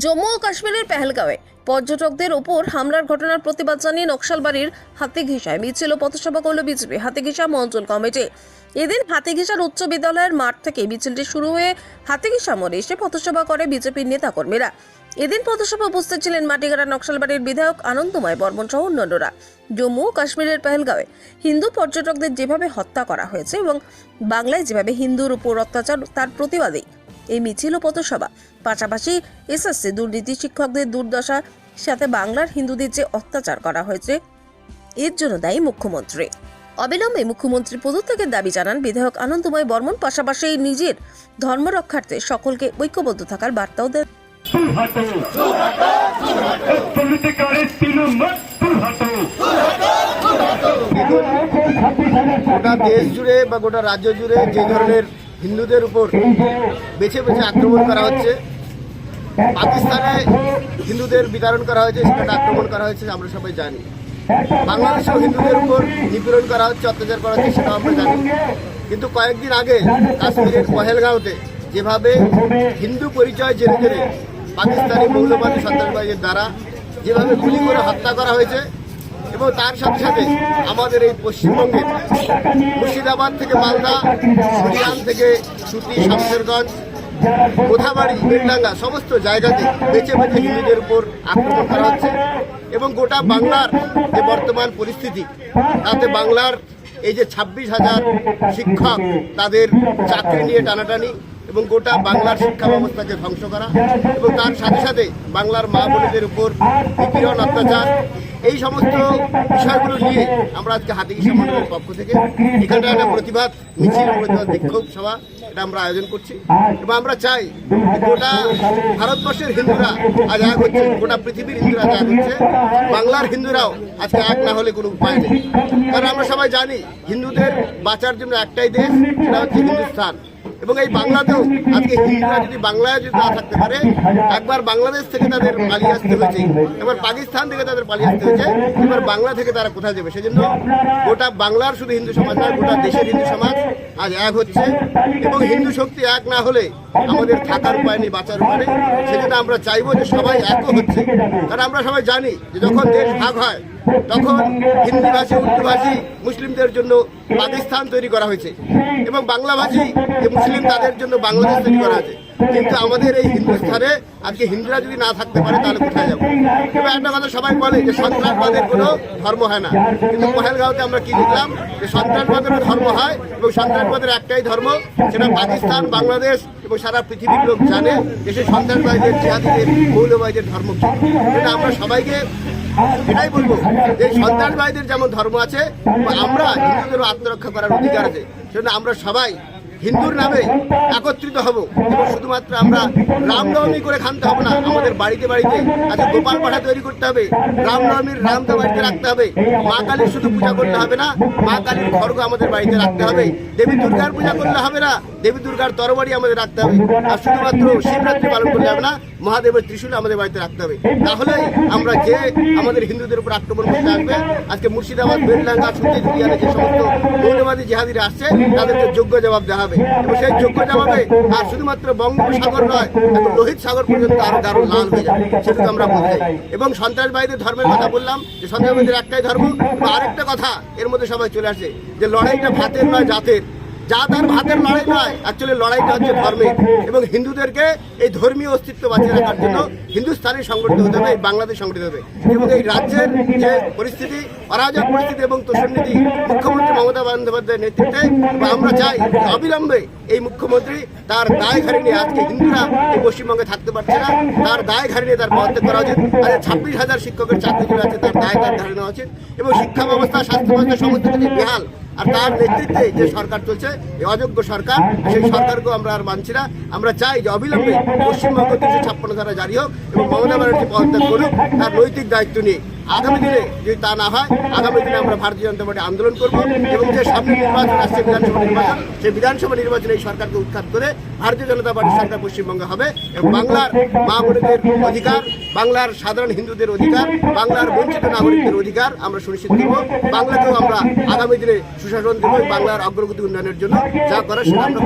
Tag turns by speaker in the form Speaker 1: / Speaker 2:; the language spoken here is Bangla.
Speaker 1: জম্মু ও কাশ্মীরের পেহেলগাঁওয়ে। পর্যটকদের ওপর হামলার ঘটনার প্রতিবাদ জানিয়ে নকশালবাড়ির হাতিঘিসায় মিছিল ও পথসভা করল বিজেপি। হাতিঘিসা মঞ্চল কমিটি। এদিন হাতিঘিসার উচ্চ বিদ্যালয়ের মাঠ থেকে মিছিলটি শুরু হয়ে হাতিঘিসা মোড়ে এসে পথসভা করে বিজেপির নেতাকর্মীরা। এদিন পথসভা উপস্থিত ছিলেন মাটিগাড়া নকশালবাড়ির বিধায়ক আনন্দময় বর্মন সহ অন্যান্যরা। জম্মু ও কাশ্মীরের পেহেলগাঁওয়ে হিন্দু পর্যটকদের যেভাবে হত্যা করা হয়েছে এবং বাংলায় যেভাবে হিন্দুর উপর অত্যাচার, তার প্রতিবাদেই এই মিছিল ও পথসভা পাশাপাশি এসএসসি দুর্নীতি শিক্ষকদের দুর্দশা সাথে বাংলার হিন্দুদের যে অত্যাচার করা হয়েছে এর জন্য দায়ী মুখ্যমন্ত্রী। অবিলম্বে মুখ্যমন্ত্রী পদত্যাগের দাবি জানান বিধায়ক আনন্দময় বর্মন পাশাপাশি নিজের ধর্ম রক্ষার্থে সকলকে ঐক্যবদ্ধ থাকার বার্তাও দেন।
Speaker 2: গোটা দেশ জুড়ে বা গোটা রাজ্য জুড়ে যে ধরনের হিন্দুদের উপর বেছে বেছে আক্রমণ করা হচ্ছে। পাকিস্তানে হিন্দুদের বিতরণ করা হয়েছে, সেখানে আক্রমণ করা হয়েছে, আমরা সবাই জানি। বাংলাদেশেও হিন্দুদের উপর নিপীড়ন করা হচ্ছে, অত্যাচার করা হচ্ছে, সেটাও আমরা জানি। কিন্তু কয়েকদিন আগে কাশ্মীরের পহেলগাঁওতে যেভাবে হিন্দু পরিচয় জেনে জেনে পাকিস্তানি মৌলবাদী সন্ত্রাসবাদীর দ্বারা যেভাবে গুলি করে হত্যা করা হয়েছে এবং তার সাথে সাথে আমাদের এই পশ্চিমবঙ্গের মুর্শিদাবাদ থেকে মালদা হরিয়ান থেকে সুতি শামশেরগঞ্জ কোথাবাড়ি বেলডাঙ্গা সমস্ত জায়গাতে বেছে বেছে হিন্দুদের উপর আক্রমণ করা হচ্ছে। এবং গোটা বাংলার যে বর্তমান পরিস্থিতি, তাতে বাংলার এই যে ছাব্বিশ হাজার শিক্ষক তাদের চাকরি নিয়ে টানাটানি এবং গোটা বাংলার শিক্ষা ব্যবস্থাকে ধ্বংস করা এবং তার সাথে সাথে বাংলার মা বোনেদের উপর নিপীড়ন অত্যাচার, এই সমস্ত বিষয়গুলো নিয়ে আমরা আজকে হাতিকিসা মন্ডলের পক্ষ থেকে এখানে একটা প্রতিবাদ, মিছিল, প্রতিবাদ বিক্ষোভ সভা এটা আমরা আয়োজন করছি। এবং আমরা চাই গোটা ভারতবর্ষের হিন্দুরা আজ এক হচ্ছে, গোটা পৃথিবীর হিন্দুরা আজ এক হচ্ছে, বাংলার হিন্দুরাও আজকে এক না হলে কোনো উপায় নেই। কারণ আমরা সবাই জানি, হিন্দুদের বাঁচার জন্য একটাই দেশ, সেটা হচ্ছে হিন্দুস্তান এবং এই বাংলাতেও আজকে হিন্দুরা যদি বাংলায় যদি না থাকতে পারে, একবার বাংলাদেশ থেকে তাদের পালিয়ে আসতে হয়েছে এবার পাকিস্তান থেকে তাদের পালিয়ে আসতে হয়েছে, এবার বাংলা থেকে তারা কোথায় যাবে? সেজন্য গোটা বাংলার শুধু হিন্দু সমাজ নয় গোটা দেশের হিন্দু সমাজ আজ এক হচ্ছে। এবং হিন্দু শক্তি এক না হলে আমাদের থাকার উপায় নেই বাঁচার উপায় নেই। সেজন্য আমরা চাইব যে সবাই এক হচ্ছে। কারণ আমরা সবাই জানি যে যখন দেশ ভাগ হয় তখন হিন্দিভাষী উর্দুভাষী মুসলিমদের জন্য পাকিস্তান তৈরি করা হয়েছে। এবং বাংলাভাষী যে মুসলিম তাদের জন্য বাংলাদেশ তৈরি করা হয়েছে। কিন্তু আমাদের এই হিন্দুস্থানে আজকে হিন্দুরা যদি না থাকতে পারে, তাহলে কোথায় যাব? এবার একটা কথা সবাই বলে যে সন্ত্রাসবাদের কোনো ধর্ম হয় না। কিন্তু পহেলগাঁওতে আমরা কি দেখলাম? যে সন্ত্রাসবাদের ধর্ম হয় এবং সন্ত্রাসবাদের একটাই ধর্ম, সেটা পাকিস্তান, বাংলাদেশ এবং সারা পৃথিবীর লোক জানে যে সেই সন্ত্রাসবাদীদের জিহাদিদের মৌলবাদীদের ধর্ম কি। এটা আমরা সবাইকে এটাই বলব যে সন্ত্রাসবাদীদের যেমন ধর্ম আছে, আমরা হিন্দুদেরও আত্মরক্ষা করার অধিকার আছে। সেজন্য আমরা সবাই হিন্দুর নামে একত্রিত হব শুধুমাত্র আমরা রামনবমী করে খানতে হবে না, আমাদের বাড়িতে বাড়িতে আজকে গোপাল পাঠা তৈরি করতে হবে, রামনবমীর রামটা বাড়িতে রাখতে হবে, মা কালীর শুধু পূজা করলে হবে না, মা কালীর খড়গ আমাদের বাড়িতে রাখতে হবে, দেবী দুর্গার পূজা করলে হবে না, দেবী দুর্গার তরবারি আমাদের রাখতে হবে, আর শুধুমাত্র শিবরাত্রি পালন করলে হবে না, মহাদেবের ত্রিশূল আমাদের বাড়িতে রাখতে হবে। তাহলে আমরা যে আমাদের হিন্দুদের উপর আক্রমণ করতে আসবে আজকে মুর্শিদাবাদ, বেলডাঙ্গা সুতি দুনিয়ারে যে সমস্ত মৌলবাদী জেহাদিরা আসছে, তাদেরকে যোগ্য জবাব দেওয়া হবে। এবং সেই যোগ্য জবাবে আর শুধুমাত্র বঙ্গোপসাগর নয় লোহিত সাগর পর্যন্ত আরও দারুণ লাল হয়ে যাবে। সেটা আমরা বলতে এবং সন্ত্রাসবাদীদের ধর্মের কথা বললাম, যে সন্ত্রাসবাদীদের একটাই ধর্ম। আরেকটা কথা, এর মধ্যে সবাই চলে আসে, যে লড়াইটা ভাতের নয় জাতের। জাত আর ভাতের লড়াই নয় অ্যাকচুয়ালি লড়াইটা হচ্ছে ধর্মের এবং হিন্দুদেরকে এই ধর্মীয় অস্তিত্ব বাঁচিয়ে রাখার জন্য হিন্দুস্তানি সংগঠিত হতে হবে, এই বাংলাদেশ সংগঠিত হবে। এবং এই রাজ্যের যে পরিস্থিতি, অরাজক পরিস্থিতি এবং তোষণনীতি মুখ্যমন্ত্রী মমতা বন্দ্যোপাধ্যায়ের নেতৃত্বে আমরা চাই অবিলম্বে এই মুখ্যমন্ত্রী তার দায় ঘাড়ি নিয়ে আজকে হিন্দুরা এই পশ্চিমবঙ্গে থাকতে পারছে না। তার দায় ঘাড়ি নিয়ে তার পদত্যাগ করা উচিত। আজ ছাব্বিশ হাজার শিক্ষকের চাকরি আছে তার দায় তার ঘাড়ি নেওয়া উচিত। এবং শিক্ষা ব্যবস্থা স্বাস্থ্য ব্যবস্থা সমস্ত কিছু বেহাল। আর তার নেতৃত্বে যে সরকার চলছে অযোগ্য সরকার, সেই সরকারকেও আমরা আর মানছি না। আমরা চাই যে অবিলম্বে পশ্চিমবঙ্গ তিনশো ছাপ্পান্ন ধারা জারি হোক এবং মমতা ব্যানার্জি পদত্যাগ করুক, তার নৈতিক দায়িত্ব নিয়ে। আগামী দিনে যদি তা না হয়, আগামী দিনে আমরা ভারতীয় জনতা পার্টি আন্দোলন করব এবং যে সামনে নির্বাচন আসছে বিধানসভা নির্বাচন সেই বিধানসভা নির্বাচনে এই সরকারকে উৎখাত করে ভারতীয় জনতা পার্টি সরকার পশ্চিমবঙ্গে হবে এবং বাংলার মা বোনেদের অধিকার, বাংলার সাধারণ হিন্দুদের অধিকার, বাংলার বঞ্চিত নাগরিকদের অধিকার আমরা সুনিশ্চিত করব বাংলাকেও আমরা আগামী দিনে সুশাসন দেব বাংলার অগ্রগতি উন্নয়নের জন্য যা করার সেটা আমরা।